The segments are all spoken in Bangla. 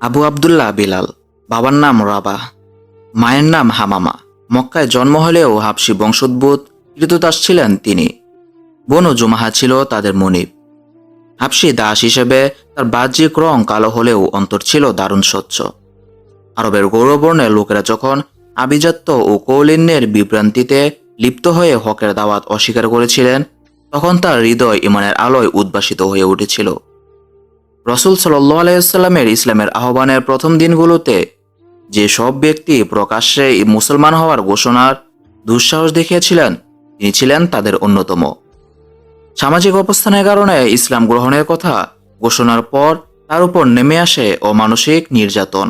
আবু আবদুল্লাহ বিলাল, বাবার নাম রাবা, মায়ের নাম হামামা। মক্কায় জন্ম হলেও হাবসি বংশোদ্ভূত কৃতদাস ছিলেন তিনি। বনু জুমাহা ছিল তাদের মনিব। হাবসি দাস হিসেবে তার বাহ্যিক রং কালো হলেও অন্তর ছিল দারুণ স্বচ্ছ। আরবের গৌরবর্ণের লোকেরা যখন আভিজাত্য ও কৌলিন্যের বিভ্রান্তিতে লিপ্ত হয়ে হকের দাওয়াত অস্বীকার করেছিলেন, তখন তার হৃদয় ইমানের আলোয় উদ্ভাসিত হয়ে উঠেছিল। রসুল সাল্লাহ আলাইসাল্লামের ইসলামের আহ্বানের প্রথম দিনগুলোতে যে সব ব্যক্তি প্রকাশ্যে মুসলমান হওয়ার ঘোষণার দুঃসাহস দেখিয়েছিলেন, তিনি ছিলেন তাদের অন্যতম। সামাজিক অবস্থানের কারণে ইসলাম গ্রহণের কথা ঘোষণার পর তার উপর নেমে আসে অমানসিক নির্যাতন।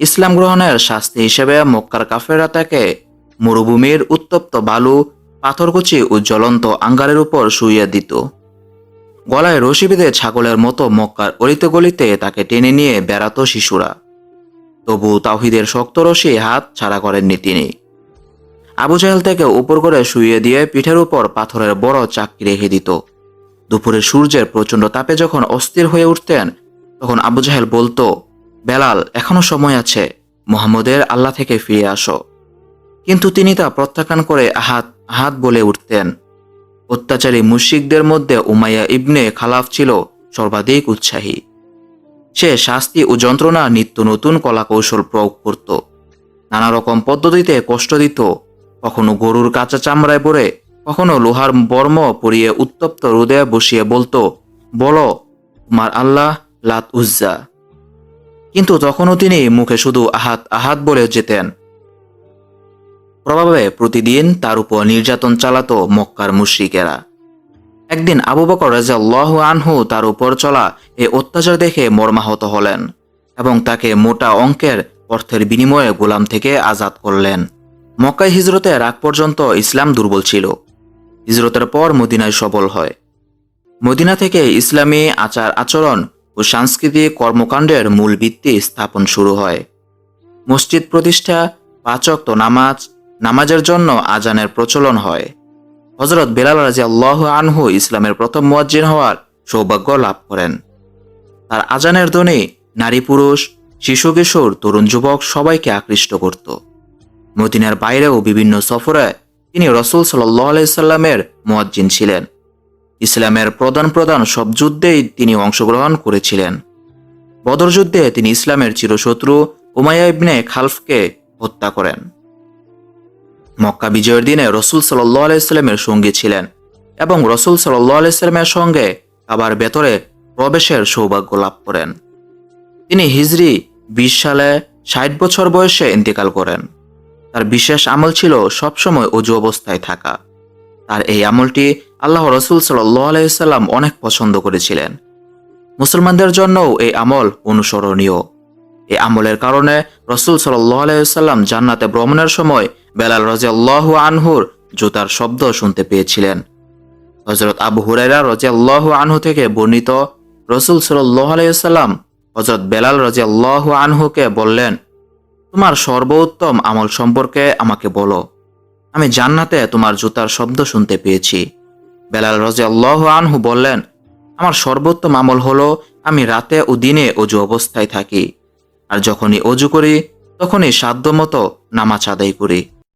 ইসলাম গ্রহণের শাস্তি হিসেবে মক্কার কাফেরা তাকে মরুভূমির উত্তপ্ত বালু, পাথরকুচি ও জ্বলন্ত আঙ্গারের উপর শুইয়ে দিত। গলায় রশি বেঁধে ছাগলের মতো মক্কার অলিতে গলিতে তাকে টেনে নিয়ে বেড়াতো শিশুরা। তবু তাহিদের শক্ত রশি হাত ছাড়া করেননি তিনি। আবু জাহেল থেকে উপর করে শুইয়ে দিয়ে পিঠের উপর পাথরের বড় চাকরি রেখে দিত। দুপুরে সূর্যের প্রচণ্ড তাপে যখন অস্থির হয়ে উঠতেন, তখন আবু জাহেল বলতো, বেলাল, এখনও সময় আছে, মোহাম্মদের আল্লাহ থেকে ফিরে আসো। কিন্তু তিনি তা প্রত্যাখ্যান করে আহাত আহাত বলে উঠতেন। অত্যাচারী মুশিকদের মধ্যে উমাইয়া ইবনে খালাফ ছিল সর্বাধিক উৎসাহী। সে শাস্তি ও যন্ত্রণা নিত্য নতুন কলাকৌশল প্রয়োগ করত। নানা রকম পদ্ধতিতে কষ্ট দিত। কখনো গরুর কাঁচা চামড়ায় পরে কখনো লোহার বর্ম পরিয়ে উত্তপ্ত রোদে বসিয়ে বলতো, বলো, তোমার আল্লাহ লাত উজ্জা। কিন্তু তখনও তিনি মুখে শুধু আহাত আহাত বলে যেতেন। প্রভাবে প্রতিদিন তার উপর নির্যাতন চালাতো মক্কার মুশ্রিকেরা। একদিন আবু বকর রাজিয়াল্লাহু আনহু তার উপর চলা এ অত্যাচার দেখে মর্মাহত হলেন এবং তাকে মোটা অঙ্কের অর্থের বিনিময়ে গোলাম থেকে আজাদ করলেন। মক্কায় হিজরতের আগ পর্যন্ত ইসলাম দুর্বল ছিল। হিজরতের পর মদিনায় সবল হয়। মদিনা থেকে ইসলামী আচার আচরণ ও সাংস্কৃতিক কর্মকাণ্ডের মূল ভিত্তি স্থাপন শুরু হয়। মসজিদ প্রতিষ্ঠা পাচক নামাজ নামাজের জন্য আজানের প্রচলন হয়। হজরত বেলাল রাজি আল্লাহ আনহু ইসলামের প্রথম মুয়াজ্জিন হওয়ার সৌভাগ্য লাভ করেন। তার আজানের ধ্বনি নারী পুরুষ, শিশু কিশোর, তরুণ যুবক সবাইকে আকৃষ্ট করত। মদিনার বাইরেও বিভিন্ন সফরে তিনি রসুল সাল্লামের মুয়াজ্জিন ছিলেন। ইসলামের প্রধান প্রধান সব যুদ্ধেই তিনি অংশগ্রহণ করেছিলেন। বদর যুদ্ধে তিনি ইসলামের চিরশত্রু উমাইয়া ইবনে খালফকে হত্যা করেন। মক্কা বিজয়ের দিনে রসুল সাল্লাহ আলাইস্লামের সঙ্গী ছিলেন এবং রসুল সাল্লাহ আলাইস্লামের সঙ্গে আবার ভেতরে প্রবেশের সৌভাগ্য লাভ করেন। তিনি হিজরি বিশ সালে ষাট বছর বয়সে ইন্তেকাল করেন। তার বিশেষ আমল ছিল সবসময় অজু অবস্থায় থাকা। তার এই আমলটি আল্লাহ রসুল সাল্লাহ আলাইসাল্লাম অনেক পছন্দ করেছিলেন। মুসলমানদের জন্যও এই আমল অনুসরণীয়। এই আমলের কারণে রসুল সাল্লাহ আলাইসাল্লাম জান্নাতে ভ্রমণের সময় বেলাল রাজিয়াল্লাহ আনহুর জুতার শব্দ শুনতে পেয়েছিলেন। হজরত আবু হুরাইরা রাজিয়াল্লাহ আনহু থেকে বর্ণিত রসুল সাল্লাহ আলাইসাল্লাম হজরত বেলাল রাজিয়াল্লাহ আনহুকে বললেন, তোমার সর্বোত্তম আমল সম্পর্কে আমাকে বলো। আমি জান্নাতে তোমার জুতার শব্দ শুনতে পেয়েছি। বেলাল রাজিয়াল্লাহ আনহু বললেন, আমার সর্বোত্তম আমল হলো আমি রাতে ও দিনে অজু অবস্থায় থাকি। আর যখনই অজু করি, তখনই সাধ্যমতো নামাজ আদায় করি।